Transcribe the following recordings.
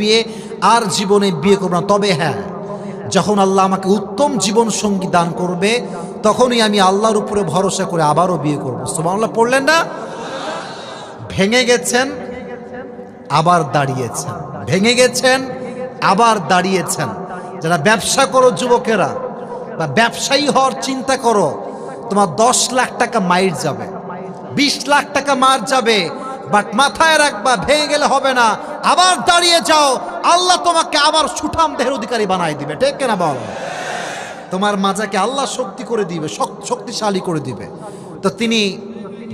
বিয়ে আর জীবনে বিয়ে করব না। তবে হ্যাঁ যখন আল্লাহ আমাকে উত্তম জীবন সঙ্গী দান করবে, তখনই আমি আল্লাহর উপরে ভরসা করে আবারও বিয়ে করব। সুবহানাল্লাহ, পড়লেন না? ভেঙে গেছেন, আবার দাঁড়িয়েছেন। ভেঙে গেছেন, আবার দাঁড়িয়েছেন। যারা ব্যবসা করো যুবকেরা, বা ব্যবসায়ী হওয়ার চিন্তা করো, তোমার দশ লাখ টাকা মাইর যাবে, বিশ লাখ টাকা মার যাবে বাট মাথায় রাখবা, ভেঙে গেলে হবে না। আবার দাঁড়িয়ে যাও, আল্লাহ তোমাকে আবার সুঠাম দেহের অধিকারী বানাই দিবে। ঠিক কেনা বল? তোমার মাজাকে আল্লাহ শক্তি করে দিবে, শক- শক্তিশালী করে দিবে। তো তিনি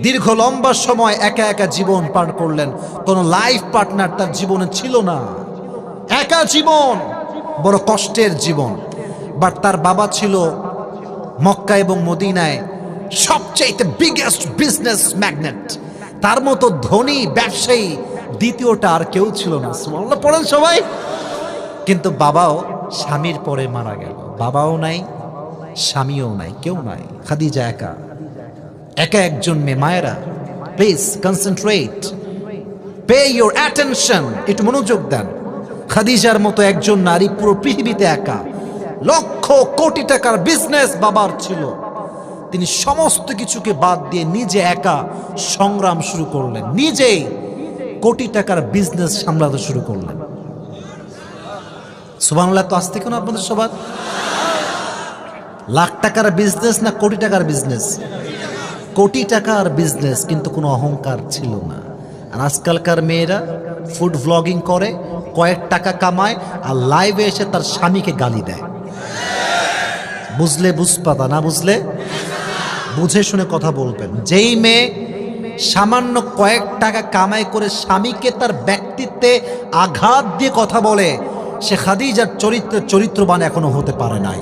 দীর্ঘ লম্বা সময় একা একা জীবন পার করলেন। কোনো লাইফ পার্টনার তার জীবনে ছিল না। একা জীবন, বড় কষ্টের জীবন। বাট তার বাবা ছিল মক্কা এবং মদিনায় সবচেয়ে বিগেস্ট বিজনেস ম্যাগনেট তার মতো ধনী ব্যবসায়ী দ্বিতীয়টা আর কেউ ছিল না। সুবহানাল্লাহ, পড়েন সবাই। কিন্তু বাবাও স্বামীর পরে মারা গেল। বাবাও নাই, স্বামীও নাই, কেউ নাই। খাদিজা একা। একা একজন মেয়ে, মায়েরা please concentrate pay your attention একটু মনোযোগ দেন। খাদিজার মতো একজন নারী পুরো পৃথিবীতে একা। লক্ষ কোটি টাকার বিজনেস বাবার ছিল। তিনি সমস্ত কিছুকে বাদ দিয়ে নিজে একা সংগ্রাম শুরু করলেন। নিজেই কোটি টাকার বিজনেস সামলাতে শুরু করলেন। সুবাংলা তো আসতে কেন আপনাদের সবার? লাখ টাকার বিজনেস না কোটি টাকার বিজনেস কোটি টাকার বিজনেস কিন্তু কোনো অহংকার ছিল না। আর আজকালকার মেয়েরা ফুড ভ্লগিং করে, কয়েক টাকা কামায় আর লাইভে এসে তার স্বামীকে গালি দেয়। বুঝলে বুঝপাতা, না বুঝলে? বুঝে শুনে কথা বলবেন। যেই মেয়ে সামান্য কয়েক টাকা কামাই করে স্বামীকে তার ব্যক্তিত্বে আঘাত দিয়ে কথা বলে, সে খাদিজার চরিত্র চরিত্রবান এখনও হতে পারে নাই।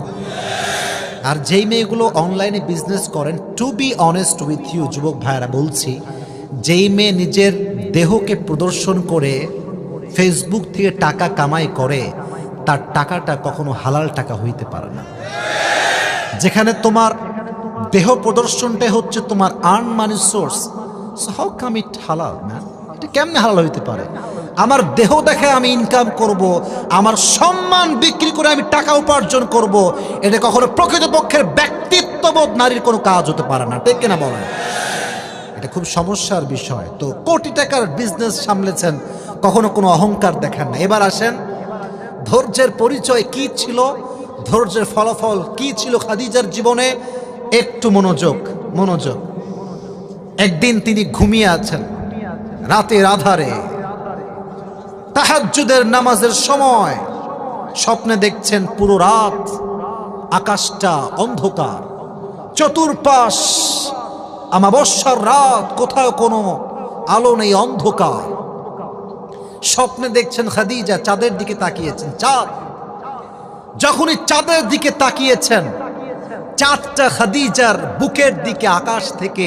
আর যেই মেয়েগুলো অনলাইনে বিজনেস করেন to be honest with you যুবক ভাইয়েরা বলছি, যেই মেয়ে নিজের দেহকে প্রদর্শন করে ফেসবুক থেকে টাকা কামাই করে, তার টাকাটা কখনো হালাল টাকা হইতে পারে না। যেখানে তোমার দেহ প্রদর্শনটাই হচ্ছে তোমার earn money source how come it হালাল এটা কেমনে হালাল হইতে পারে? আমার দেহ দেখে আমি ইনকাম করব, আমার সম্মান বিক্রি করে আমি টাকা উপার্জন করব, এটা কখনো প্রকৃতপক্ষের ব্যক্তিত্ববোধ নারীর কোনো কাজ হতে পারে না, ঠিক কিনা বলেন? এটা খুব সমস্যার বিষয়। তো কোটি টাকার বিজনেস সামলেছেন, কখনো কোনো অহংকার দেখেন না। এবার আসেন, ধৈর্যের পরিচয় কি ছিল? ধৈর্যের ফলাফল কি ছিল খাদিজার জীবনে? একটু মনোযোগ মনোযোগ। একদিন তিনি ঘুমিয়ে আছেন, রাতের আধারে। তাহাজ্জুদের নামাজের সময় স্বপ্নে দেখছেন পুরো রাত আকাশটা অন্ধকার। চতুর্পাশ আমাবস্যার রাত, কোথাও কোনো আলো নেই, অন্ধকার। স্বপ্নে দেখছেন খাদিজা চাঁদের দিকে তাকিয়েছেন, চাঁদ। যখনই চাঁদের দিকে তাকিয়েছেন চাঁদটা খাদিজার বুকের দিকে আকাশ থেকে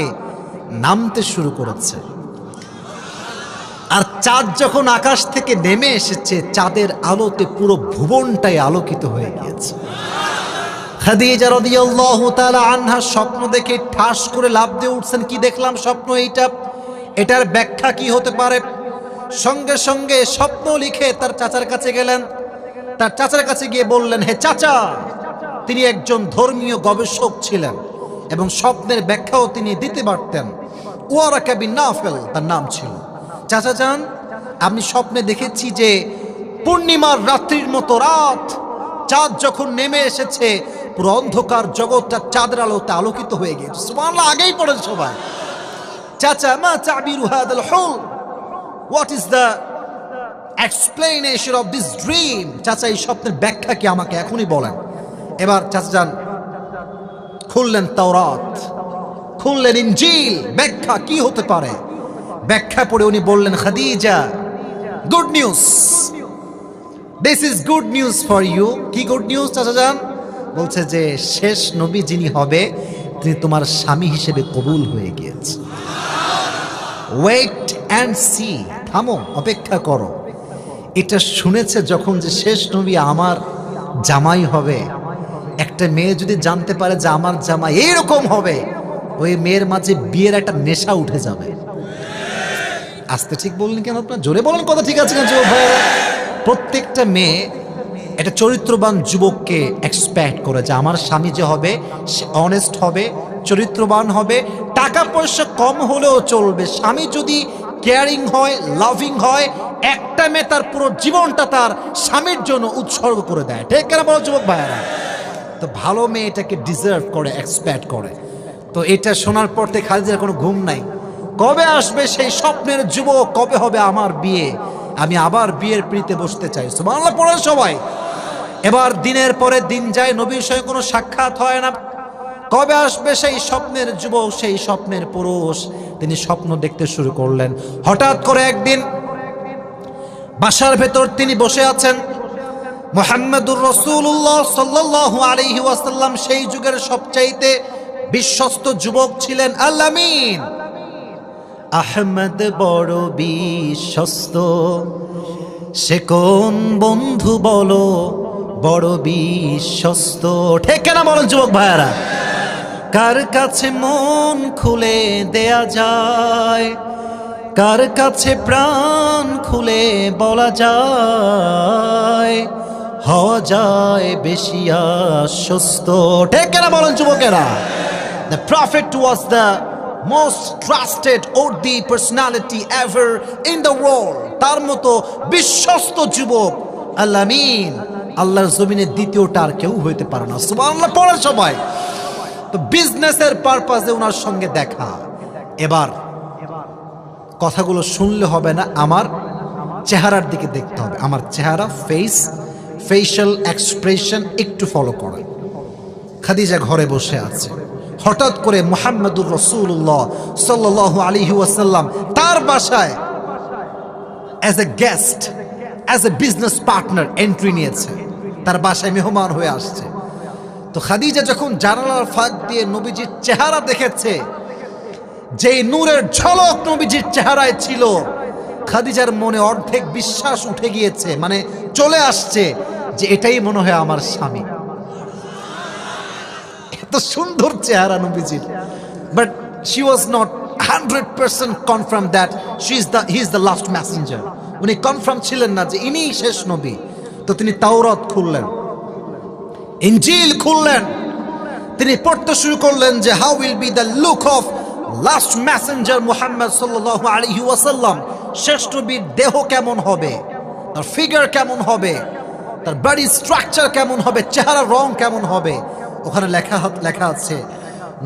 নামতে শুরু করেছে। আর চাঁদ যখন আকাশ থেকে নেমে এসেছে, চাঁদের আলোতে পুরো ভুবনটাই আলোকিত হয়ে গিয়েছে। খাদিজা রাদিয়াল্লাহু তাআলা আনহা স্বপ্ন দেখে ঠাস করে লাভ দিয়ে উঠছেন, কি দেখলাম স্বপ্ন এইটা? এটার ব্যাখ্যা কি হতে পারে? সঙ্গে সঙ্গে স্বপ্ন লিখে তার চাচার কাছে গেলেন। তার চাচার কাছে গিয়ে বললেন, হে চাচা তিনি একজন ধর্মীয় গবেষক ছিলেন এবং স্বপ্নের ব্যাখ্যাও তিনি দিতে পারতেন। ওয়ারাকা বিন নাফেল তার নাম ছিল। চাচা যান, আমি স্বপ্নে দেখেছি যে পূর্ণিমার রাত্রির মতো রাত, চাঁদ যখন নেমে এসেছে, পুরো অন্ধকার জগৎটা চাঁদের আলোতে আলোকিত হয়ে গিয়েছে। সুবহানাল্লাহ, আগেই পড়েন সবাই। চাচা, মা চাবিরু হাদাল হুল। What is the explanation of this dream চাচা, এই স্বপ্নের ব্যাখ্যা কি আমাকে এখনই বলেন। এবার চাচা যান। খুললেন তাওরাত, খুললেন ইনজিল, ব্যাখ্যা কি হতে পারে? ব্যাখ্যা পড়ে উনি বললেন, Khadija good news this is good news for you কি গুড নিউজ চাচা যান? বলছে যে, শেষ নবী যিনি হবে, তিনি তোমার স্বামী হিসেবে কবুল হয়ে গিয়েছে। ওয়েট অ্যান্ড সি থামো, অপেক্ষা করো। এটা শুনেছে যখন যে শেষ নবী আমার জামাই হবে। একটা মেয়ে যদি জানতে পারে যে আমার জামাই এইরকম হবে, ওই মেয়ের মাঝে বিয়ের একটা নেশা উঠে যাবে। আসতে ঠিক বললেন কেন আপনার? জোরে বলেন কথা ঠিক আছে ভাইয়েরা? প্রত্যেকটা মেয়ে একটা চরিত্রবান যুবককে এক্সপেক্ট করে যে আমার স্বামী যে হবে, সে অনেস্ট হবে, চরিত্রবান হবে, টাকা পয়সা কম হলেও চলবে। স্বামী যদি কেয়ারিং হয় লাভিং হয়, একটা মেয়ে তার পুরো জীবনটা তার স্বামীর জন্য উৎসর্গ করে দেয়। ঠিক কেন বলো, যুবক ভাইয়েরা? তো ভালো মেয়ে এটাকে ডিজার্ভ করে এক্সপেক্ট করে। তো এটা শোনার পর থেকে খালিদের কোনো ঘুম নাই। কবে আসবে সেই স্বপ্নের যুবক? কবে হবে আমার বিয়ে? আমি আবার বিয়ের প্রীতে বসতে চাই। বাংলা পড়েন সবাই। এবার দিনের পরে দিন যায়, নবীর সঙ্গে কোনো সাক্ষাৎ হয় না। কবে আসবে সেই স্বপ্নের যুবক? সেই স্বপ্নের পুরুষ। তিনি স্বপ্ন দেখতে শুরু করলেন। হঠাৎ করে একদিন বাসার ভেতর তিনি বসে আছেন। মোহাম্মদুর রসুল্লাহ সাল্লাহ আলহি ওয়াসাল্লাম সেই যুগের সবচাইতে বিশ্বস্ত যুবক ছিলেন আল্লামিন আহমদ বড় বিশ্বস্ত। সে কোন বন্ধু বলো, বড় বিশ্বস্ত। ঠেকে না বলেন যুবক ভাইয়ারা? কার কাছে মন খুলে দেয়া যায়? কার কাছে প্রাণ খুলে বলা যায়? হওয়া যায় বেশি আশ্বস্ত। ঠিক না বলেন যুবকেরা। The prophet was the most trusted the personality ever in the world তার মতো বিশ্বস্ত যুবক। আল্লামিন আল্লাহর জমিনের দ্বিতীয়টা আর কেউ হইতে পারে না। সুবহানাল্লাহ পড়ে সবাই। তো বিজনেসের পারপাসে ওনার সঙ্গে দেখা। এবার কথাগুলো শুনলে হবে না, আমার চেহারার দিকে দেখতে হবে। আমার চেহারা ফেস ফেশিয়াল এক্সপ্রেশন একটু ফলো করে খাদিজা ঘরে বসে আছে। হঠাৎ করে মোহাম্মদুর রসুল্লাহ সাল্লাহ আলী ওয়াসাল্লাম তার বাসায় as a guest as a business partner entry নিয়েছে। তার বাসায় মেহমান হয়ে আসছে। তো খাদিজা যখন জানালার ফাঁক দিয়ে নবীজির চেহারা দেখেছে, যেই নূরের ঝলক নবীজির চেহারায় ছিল খাদিজার মনে অর্ধেক বিশ্বাস উঠে গিয়েছে মানে চলে আসছে যে এটাই মনে হয় আমার স্বামী। এত সুন্দর চেহারা নবীজির। But she was not hundred percent confirm that she is the he is the last messenger উনি কনফার্ম ছিলেন না যে ইনিই শেষ নবী। তো তিনি তাওরাত খুললেন। ইঞ্জিল খুললেন। তিনি পড়তে শুরু করলেন যে how will be the look of last messenger Muhammad সাল্লাল্লাহু আলাইহি ওয়াসাল্লাম? শেষ নবীর দেহ কেমন হবে? তার ফিগার কেমন হবে? তার বডি স্ট্রাকচার কেমন হবে? চেহারার রং কেমন হবে? ওখানে লেখা লেখা আছে,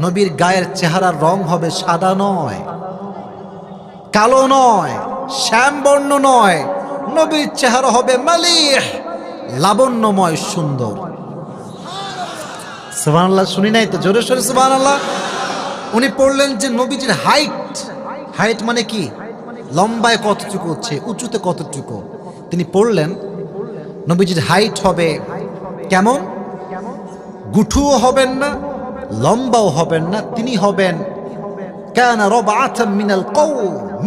নবীর গায়ের চেহারার রং হবে সাদা নয়, কালো নয়, শ্যামবর্ণ নয়, নবীর চেহারা হবে মালিহ, লাবণ্যময় সুন্দর। আল্লাহ শুনি নাই তো? জোরে সোরে আল্লাহ উনি পড়লেন যে নবীজির হাইট হাইট মানে কি? লম্বায় কতটুকু হচ্ছে, উঁচুতে কতটুকু? তিনি পড়লেন, নবীজির হাইট হবে কেমন? গুঠুও হবেন না, লম্বাও হবেন না, তিনি হবেন কেন রব আথম মিনাল কৌ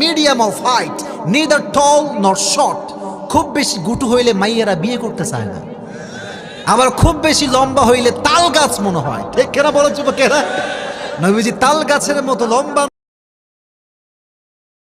medium of height neither tall not short খুব বেশি গুটু হইলে মাইয়েরা বিয়ে করতে চায় না। আবার খুব বেশি লম্বা হইলে তাল গাছ মনে হয়। ঠিক কেনা বলো যুবকেরা? নবীজি তাল গাছের মতো লম্বা